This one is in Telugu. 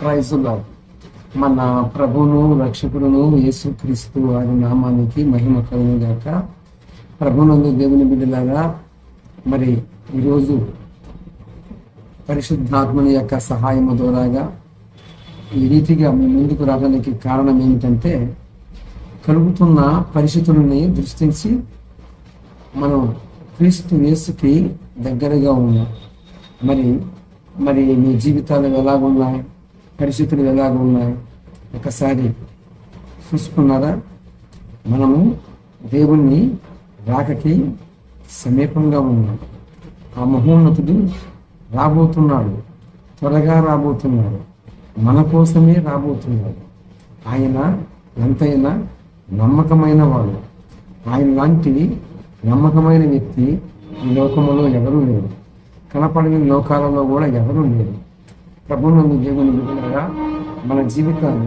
ప్రైజులో మన ప్రభును రక్షకుడును యేసుక్రీస్తు వారి నామానికి మహిమ కలుగు గాక. ప్రభునందు దేవుని బిడ్డలాగా మరి ఈరోజు పరిశుద్ధాత్మని యొక్క సహాయము ద్వారాగా ఈ రీతిగా మీ ముందుకు రావడానికి కారణం ఏమిటంటే కలుగుతున్న పరిస్థితులని దృష్టించి మనం క్రీస్తు యేసుకి దగ్గరగా ఉన్నాం. మరి మరి మీ జీవితాలు ఎలాగున్నాయి? పరిస్థితులు ఎలాగ ఉన్నాయి? ఒకసారి చూసుకున్నారా? మనము దేవుణ్ణి రాకకి సమీపంగా ఉన్నాం. ఆ మహోన్నతుడు రాబోతున్నాడు. త్వరగా రాబోతున్నాడు. మన కోసమే రాబోతున్నాడు. ఆయన ఎంతైనా నమ్మకమైన వాడు. ఆయన లాంటి నమ్మకమైన వ్యక్తి ఈ లోకంలో ఎవరూ లేరు. కనపడని లోకాలలో కూడా ఎవరూ లేరు. ప్రభునందు దేవుని బిడ్డలారా మన జీవితాన్ని